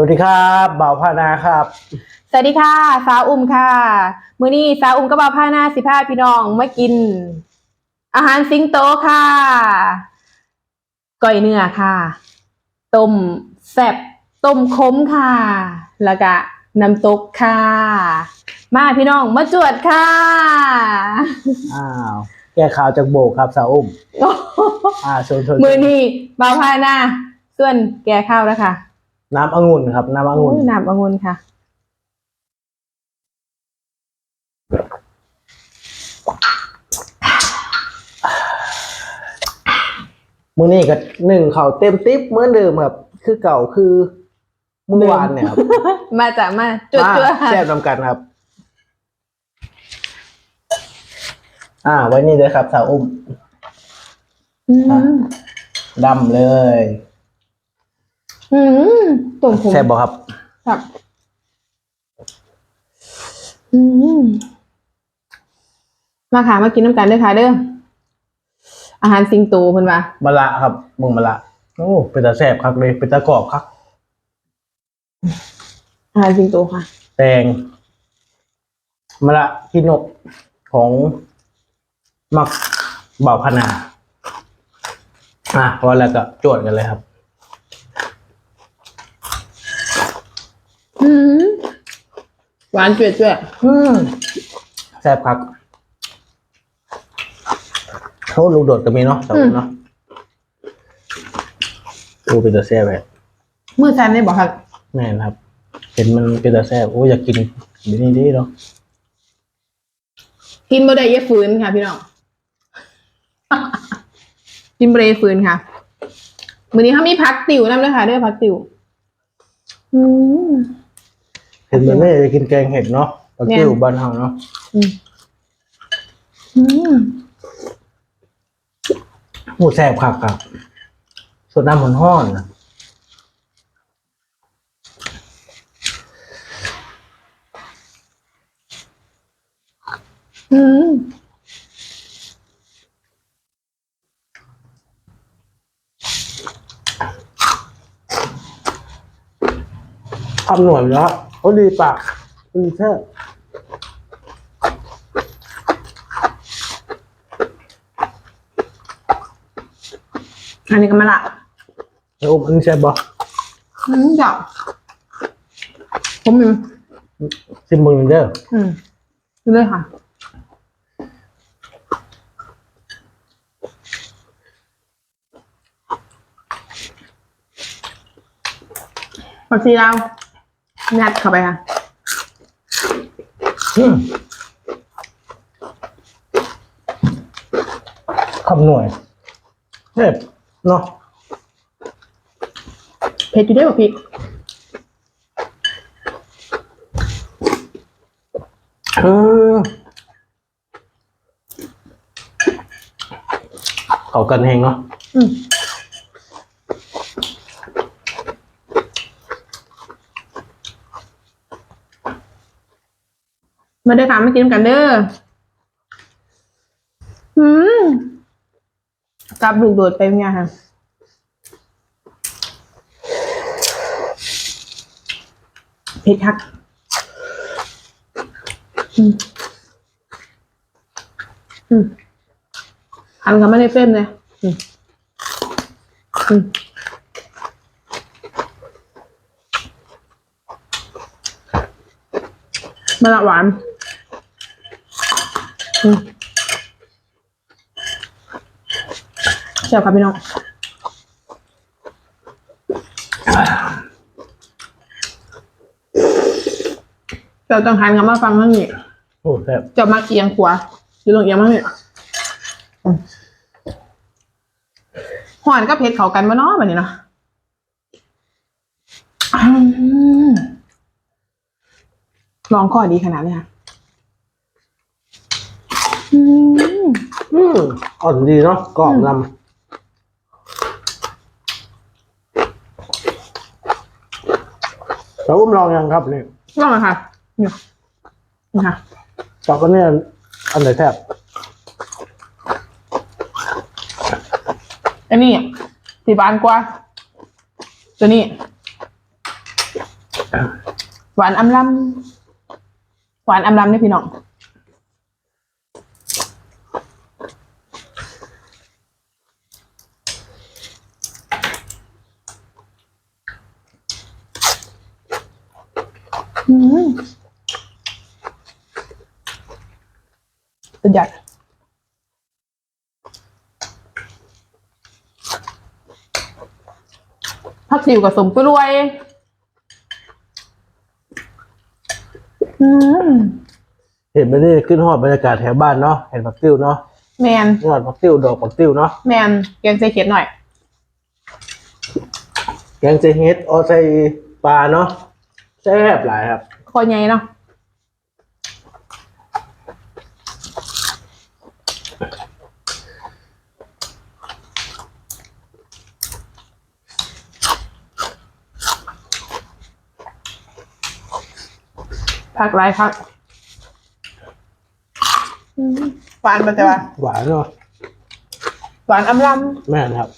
วัสดีครับบ่าวพานาครับ สวัสดีค่ะสาวอุ้มค่ะ มื้อนี้สาวอุ้มก็บาผ้าหน้าสิพาพี่น้องมากิน อาหารสิงโตค่ะก้อยเนื้อค่ะ ต้มแซ่บต้มขมค่ะ แล้วก็น้ำตกค่ะ มาพี่น้องมาจวดค่ะ อ้าวแก้ข่าวจากโบกครับสาวอุ้ม อ่าชวนชวนมือนี้บาผ้าหน้าส่วนแก่ข้าวแล้วค่ะ น้ำองุ่นครับ น้ำองุ่นโยน้ำองุ่นค่ะ มื้อนี้ก็หนึ่งเขาวเต็มติ๊บเหมือนเดิมครับ คือเก่าคือเมื่อวานเนี่ยครับ มาจากมาจวดมาจวดแซ่บนำกันครับ อ่า ไว้นี่เลยครับสาวอุ้มอืมดำเลย อืมต้มขมแซ่บบอกครับครับอืมมาค่ะมากินน้ำกันด้วยค่ะเด้ออาหารสิงโตเพิ่นว่ามะละครับมึงมะละโอ้เป็นตาแซ่บครับเลยเป็นตากรอบครับอาหารสิงโตค่ะ แตงมะละที่นกของมักเบาพนา อะพอแล้วก็จวดกันเลยครับ อืม หวานจวดจวดอืมแซ่บครับเขาลูกโดดก็มีเนาะสาวเนาะดูเป็นตาแซ่บแบบมือซันได้บอกครับแม่นครับ เห็นมันเป็นตาแซ่บโอ้อยากกินดีนี่ดีเนาะกินบ่ได้เยอะฝืนค่ะ พี่น้องกินบ่ได้เยอะฝืนค่ะมื้อนี้เขามีพักติ๋วนํด้วยค่ะเด้อพักติ๋วอืม เห็นมันไม่จะกินแกงเห็ดเนาะปลากิ้วบ้านเฮาเนาะอืมอืมหมูแซ่บครับครับสดน้ำมันห้อนนะอืม คำหน่วยแล้วเขาดีปากดีแท้บอันนี้ก็มาละแล้วอุ้มอันนี้แซ่บบ่อืมเจ้าผมมีซิมเบิงเด้ออืมดูเลยค่ะผักชีลาว งัดเข้าไปค่ะอืมคำหน่วยแซ่บเนาะเผ็ดอยู่ได้ป่ะพริกอืมเขากันเฮงเนาะอืม มาเด้อค่ะมากินกันเด้ออืมกลับลูกโดดไปเนี่ยค่ะเผ็ดคักอืมอืมอันก็ไม่ได้เฟ้มเลยอืมอืมมะละหวาน เชียวครับพี่น้องเราต้องทานกันมาฟังเรื่องนี้โอ้แซ่บจะมาเอียงขวาหรือลงเอียงมั้งเนี่ยอืมหวานก็เผ็ดเขากันมาเนาะแบบนี้เนาะอืมลองข้อดีขนาดนี้ค่ะ มอ่อนดีเนาะกรอบลำแล้วอุ้มลองยังครับนี่ลองเลยค่ะเนี่ยนี่ค่ะตอกก็เนี่ยอันไหนแซ่บอันนี้สีบานกว่า ตัวนี้ หวานอำลำหวานอำลำเนี่ยพี่น้อง สุดยอดผักติวกับสมกล้วย อืมเห็นไม่ได้ขึ้นหอดบรรยากาศแถวบ้านเนาะเห็นผักติ้วเนาะแมนยอดผักติ้วดอกผักติ้วเนาะแมนแกงใส่เขียดหน่อย แกงเจเฮ็ดออใส่ปลาเนาะ แซ่บหลายครับ คอใหญ่เนาะผักหลายผักอืมหวานมันจะว่าหวานเนาะหวานอำลแม่นครับ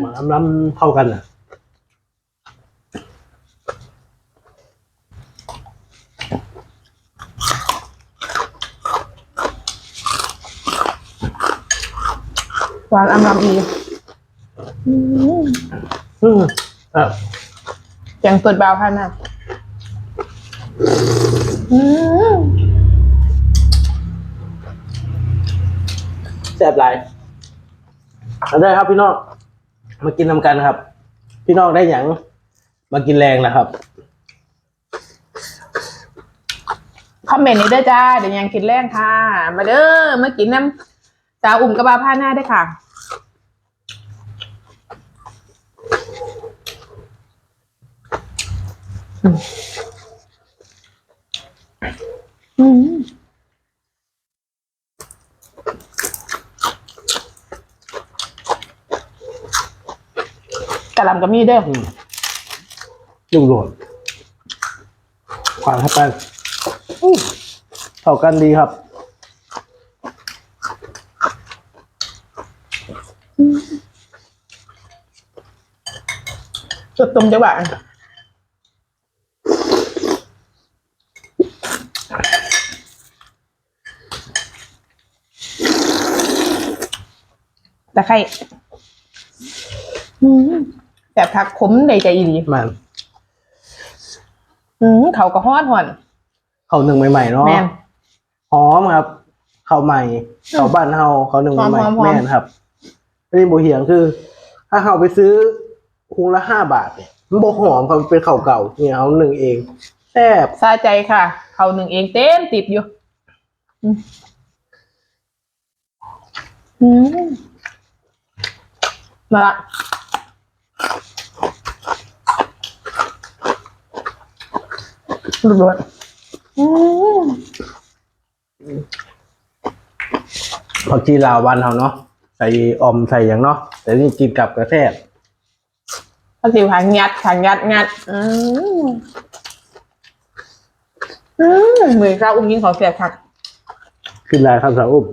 หวานล้ำๆเข้ากันอะ หวานอำลำอีกอืมอืมอะแกงสดบาวพันธุ์อะอืมแซ่บหลายเอาได้ครับพี่น้องมากินนำกันครับ พี่น้องได้หยังมากินแรงนะครับ คอมเมนต์นี้เด้อจ้า เดี๋ยวยังกินแรงค่ะ มาเด้อมากินน้ำ สาวอุ่มกระบาผ้าหน้าได้วยค่ะอืมอืมกะหล่ำกับมีเด้ออืมยุ่งโดดขวางเข้าไปอู้เข้ากันดีครับ จุดตรงจังหวะตะไคร้อืมแบบผักขมได้ใจอีดีมันอืมเขาก็ฮอดหอน เข้าหนึ่งใหม่ๆเนาะแม่น หอมครับ เข้าใหม่เข้าบ้านเฮาเขาหนึ่งใหม่หอมๆๆ ๆแม่นครับอันนี้โบเหียงคือ ถ้าเฮาไปซื้อ คุงละห้าบาทเนี่ยมันโบหอมครับมันเป็นข้าวเก่าเนี่ยเอาหนึ่งเองแซ่บซาใจค่ะ เขาหนึ่งเองเต็มติดอยู่อืมอืมมาละรุดๆอืมผักชีลาววันเฮาเนาะใส่ออมใส่อย่างเนาะแต่นี่กินกับกระแท กข้าวสิวหางยัดหางยัดงัดอืมอืมเหมือนเราอุ้มยิงของเสียบผักขึ้นได้ครับสาวอุ้ม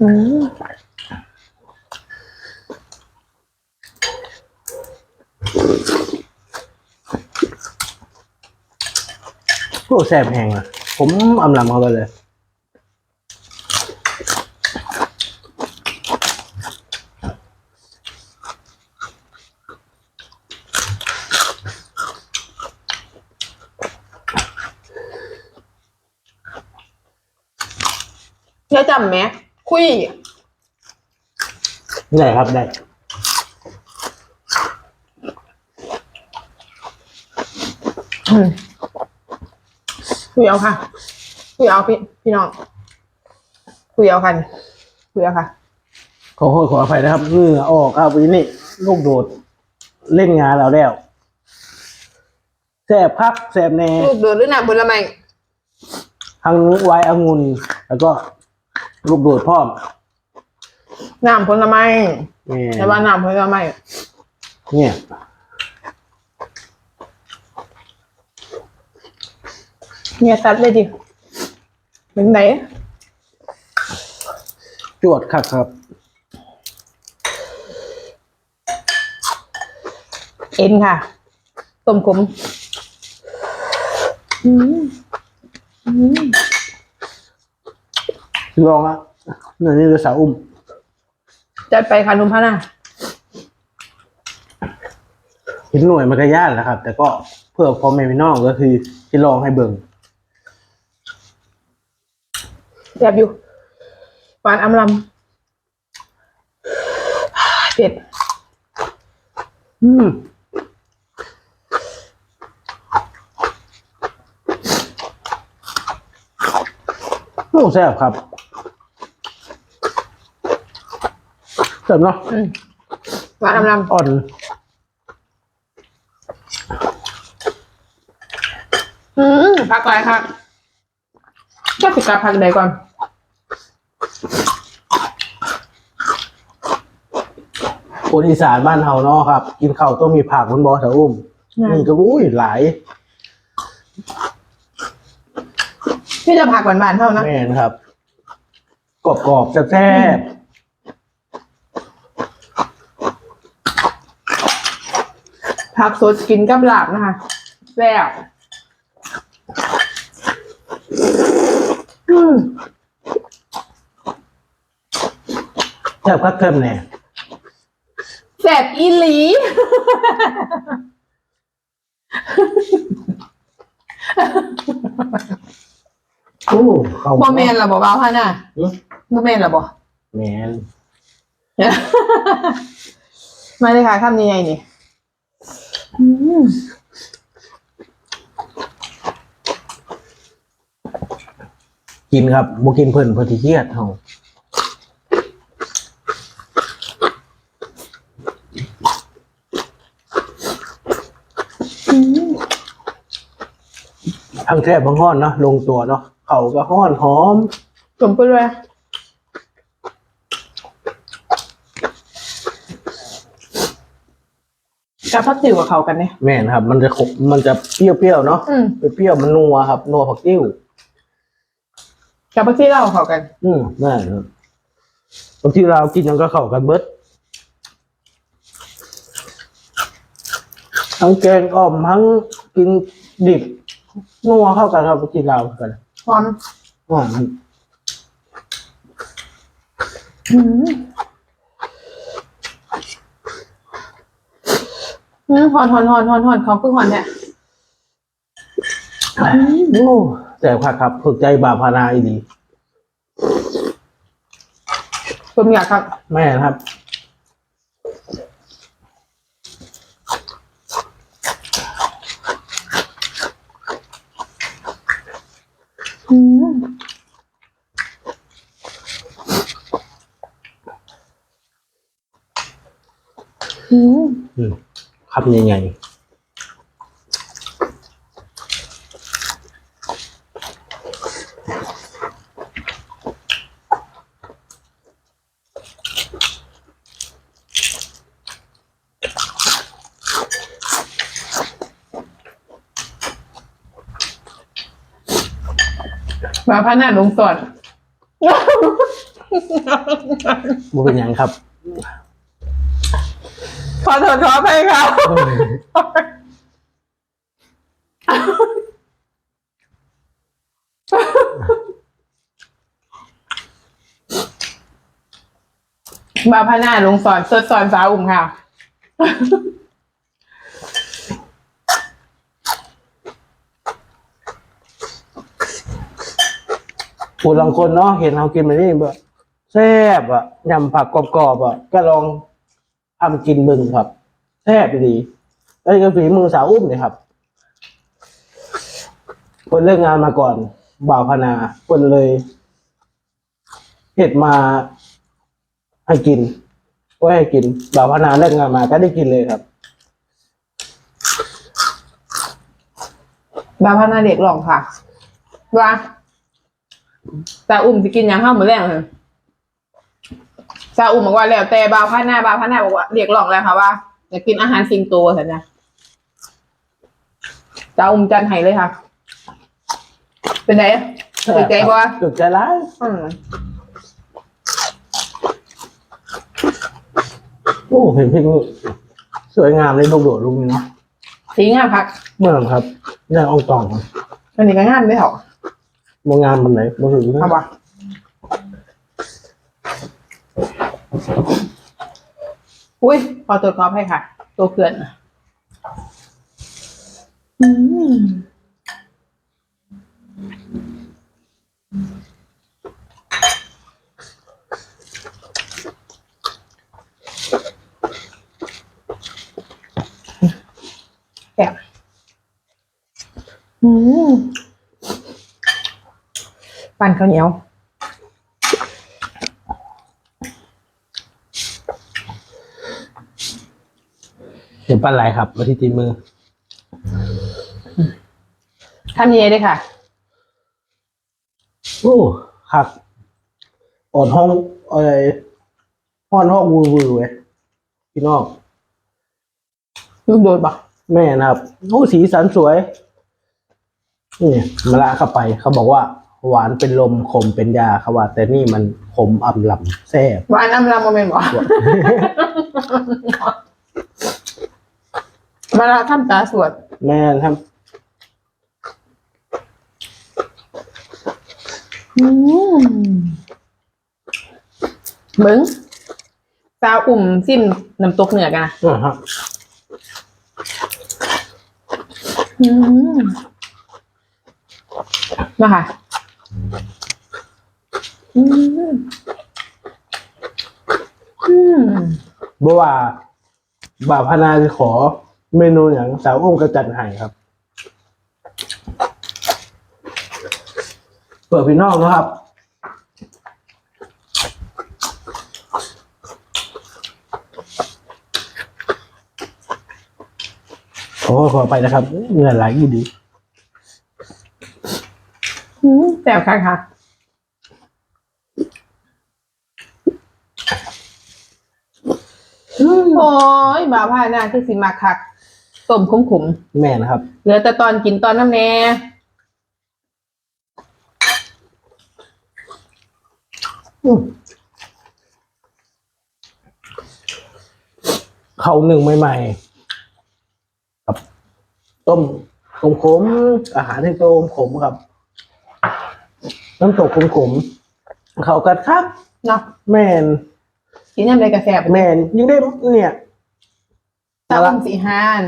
อืมโอ้แซ่บแหงอะ ผมอำลำเข้าไปเลย เนี่ยจำไหมคุยได้ครับได้อืมคุยเอาค่ะ คุยเอาพี่พี่น้อง คุยเอาค่ะคุยเอาค่ะ ขอโทษขออภัยนะครับเหงื่อออกครับวันนี้ลูกโดดเล่นงานเราแล้วแสบพักแสบแน่ลูกโดดหรือหนักผลไม้ทั้งไวน์องุ่นแล้วก็ ลูกดูดพ่อมน้ำผลไม้นี่แต่ว่าน้ำผลไม้เนี่ยเนี่ยตัดเลยดิเป็นไหนจวดคักครับ เอ็นค่ะ ต้มขมอืมอืม ลองละนี่นี่คือสาวอุ้มจัดไปค่ะนุ่มพะนะเห็นหน่วยมันก็ยากแหละครับ แต่ก็เพื่อพ่อแม่พี่น้องก็คือที่ลองให้เบิ่งแซ่บอยู่หวานอำลำเผ็ดอืมโอ้แซ่บครับ แซ่บเนาะอืมหวานอำลำอ่อนอืมพักไรครับก็สิกลับพักใดก่อนคนอีสานบ้านเฮาเนาะครับ กินข้าวต้องมีผักมันบอสาวอุ้มนี่ก็อุ้ยหลายพี่จะผักหวานๆเท่านะแม่นะครับกรอบๆแซ่บ ผักสดกินกับลาบนะคะแซ่บอืมๆแซ่บคักเทิมเนี่ยแซ่บอีหลีโอ้เข้าโมเมนต์ละบอกเบาค่ะน่ะอืมโมเมนต์ละบอกแมนมาเลยค่ะคำนี้ไงนี่อืม กินครับบ่กินเพิ่นเพิ่นสิเครียดเฮาอืมทั้งแซ่บบางห้อนเนาะลงตัวเนาะเขาก็ห้อนหอม สมไปเลย กับพักติ๋วกับเขากันเนี่ยแม่นครับ มันจะขมมันจะเปรี้ยวๆเนาะอืมเปรี้ยวๆมันนัวครับนัวผักติ้ว กับพักที่เรากับเขากัน อืมนั่นครับบางทีเรากินยังก็เข้ากันเบิดทั้งแกงอ่อมทั้งกินดิบนัวเข้ากันครับกินเรากันหอมอ่าอืมอืม หอนหอนหอนหอนหอนเขาคือหอนเนี่ยโอ้แต่ค่ะครับฝึกใจบาปพานาอีดีผมอยากครับ แม่นะครับ อืมอืม อืม คำใหญ่มาพันหน้าลงสอนๆมันเป็นหยังครับ ขอโทษขออภัยครับมาพนหน้าลงสอนสดสอนสาวอุ่มค่ะ ผู้บางคนเนาะเห็นเรากินแบบนี้แบบแซ่บอะยำผักกรอบๆอะ ก็ลอง ทำกินมึงครับแซ่บดีแล้วก็ฝีมือสาวอุ้มเลยครับ คนเลิกงานมาก่อน บ่าวพนา คนเลยเห็ดมาให้กินก็ให้กินบ่าวพนาเลิกงานมาก็ได้กินเลยครับมาพันาเด็กหลองค่ะว่าสาวอุ่มจะกินหยังข้าวหมูแรงเลย สาวอุ่มบอกว่าแล้วแต่บาวพันหน้าบาวพันหน้าบอกว่าเรียกร้องแล้วค่ะว่าอยากกินอาหารสิงโตสัญญาสาวอุ่มจันไห้เลยค่ะ เป็นไงติดใจบ่ตึกใจร้ายอืมโอ้เห็นเพิ่งสวยงามเลยลูกโดดลูกนี้เนาะสีงามพักเมื่อครับนี่องตองครับอันนี้ก็งามไม่เถอะโรงงานมันไหนมันถึงเอาปะ อุ้ยขอตรวจขอให้ค่ะ ตัวเขื่อนอืมแบบอืม ปั่นข้าวเหนียว เห็น ปั้นไรครับมาที่ตีมือทำยังไงด้วยค่ะ โอ้ครับอ่อนห้องอะไรห้อนห้องวือวือเว้ยพี่น้องลูกโดดปะแม่นะครับโอ้สีสันสวยนี่มาละเข้าไป เขาบอกว่า หวานเป็นลมขมเป็นยาเขาว่า แต่นี่มันขมอ่ำลำแซ่บหวานน้ำลำมาเป็นบ่ มาละทำตาสวด แม่นะครับอืมเบิ้งสาวอุ่มซิมน้ำตกเหนือกันนะอ่าฮะอืมมาค่ะอืมอืมบอกว่าบ่าวพนาจะขอ เมนูอย่างสาวอ้มกระจัดให้ครับ เปิดพี่น้องนะครับ โอ้ขอไปนะครับเงินไหลอยู่ดีอืมแซ่บค่ะค่ะโอ้ยบาผ้าหน้าคือสิมาคัก ต้มขมขมแม่นะครับๆเหลือแต่ตอนกินตอนน้ำแน่อืมเขาหนึ่งใหม่ๆครับต้มขมขมๆอาหารที่ต้มขมครับ น้ำตกขมขมๆเขากัดครับเนาะแมนกินยังไงกระแสบแมนยิ่งได้เนี่ย ตาอุ้มสีห้าน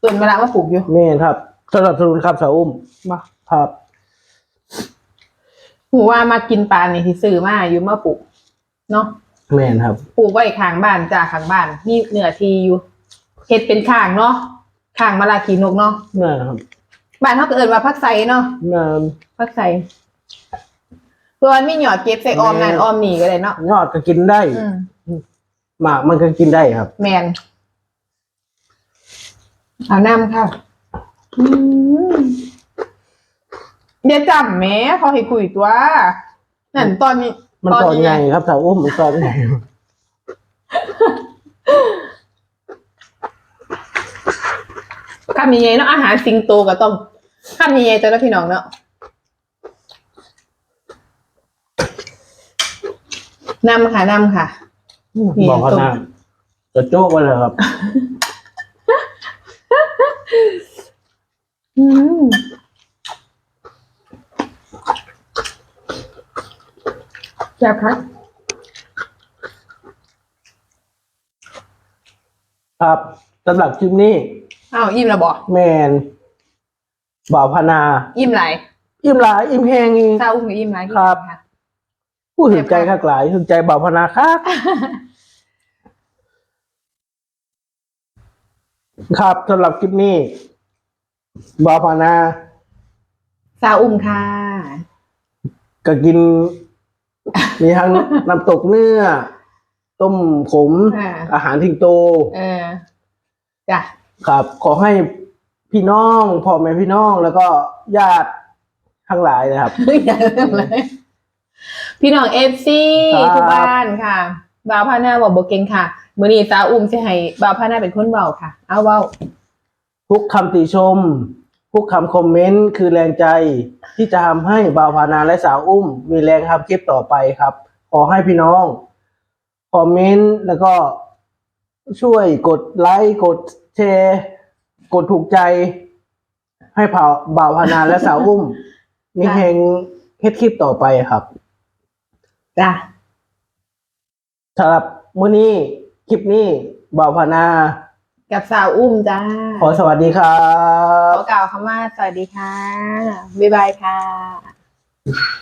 ส่วนมะละมาปลูกอยู่แมนครับสนับสนุนครับสาวอุ้มบ่ครับหูว่ามากินปลานี่ที่ซื้อมาอยู่มาปลูกเนาะแมนครับปลูกไว้ข้างบ้านจ้าข้างบ้านมีเนื้อที่อยู่เฮ็ดเป็นข้างเนาะข้างมะละขีนกเนาะแม่นครับบ้านเขาก็เอิ้นว่าผักไสเนาะแม่นผักไสเพื่อมันมีหยอดเก็บใส่ออมนั่นแม่ออมนี่ก็ได้เนาะยอดก็กินได้อืมหมากมันก็กินได้ครับ แมน เอาน้ำค่ะอืมเดี๋ยวจำแหม่เขาให้คุยตัวนั่นตอนนี้ มันตอนใหญ่ครับสาวอุ้มมันตอนใหญ่คำยังไงเนาะอาหารสิงโตก็ต้องคำยังไงเจ้าหน้าพี่น้องเนาะนำค่ะนำค่ะนี่บอกเขาตรงหน้าจะโจ๊กไปเลยครับ อืมแซ่บครับครับสำหรับคลิปนี้อ้าวอิ่มแล้วบอกแมนบ่าวพนา อิ่มไหลายอิ่มหลายอิ่มแหงอีก ซาอุ้มกับอิ่มไหลายครับะผู้ถึงใจข้างหลายถึงใจบ่าวพนาครับ ครับสำหรับคลิปนี้บ่าวพนาซาอุ้มค่ะ ก็กิน มีทั้งน้ำตกเนื้อ ต้มขม อ่า อาหารทิงโต เออจ้ะครับ ขอให้พี่น้องพ่อแม่พี่น้องแล้วก็ญาติทั้งหลายนะครับ อย่าเริ่มเลยพี่น้องเอฟซีครับ ทุกบ้านค่ะบ่าวพานาบอกบอกเก่งค่ะ มือนี้ซาอุ้มจะให้บ่าวพานาเป็นคนเบาค่ะ เอาเบาทุกคำติชม ทุกคำคอมเมนต์คือแรงใจที่จะทำให้บ่าวพานาและสาวอุ้ม มีแรงทำคลิปต่อไปครับ ขอให้พี่น้องคอมเมนต์แล้วก็ช่วยกดไลค์กดแชร์กดถูกใจ ให้เผาบ่าวพานาและสาวอุ้ม มีเพลงเฮ็ดคลิปต่อไปครับจ้ะสำหรับมื้อนี้คลิปนี้บ่าวพานา กับสาวอุ้มจ้า ขอสวัสดีครัขบ อกล่าวคำว่าสวัสดีค่ะ บ๊ายบายค่ะ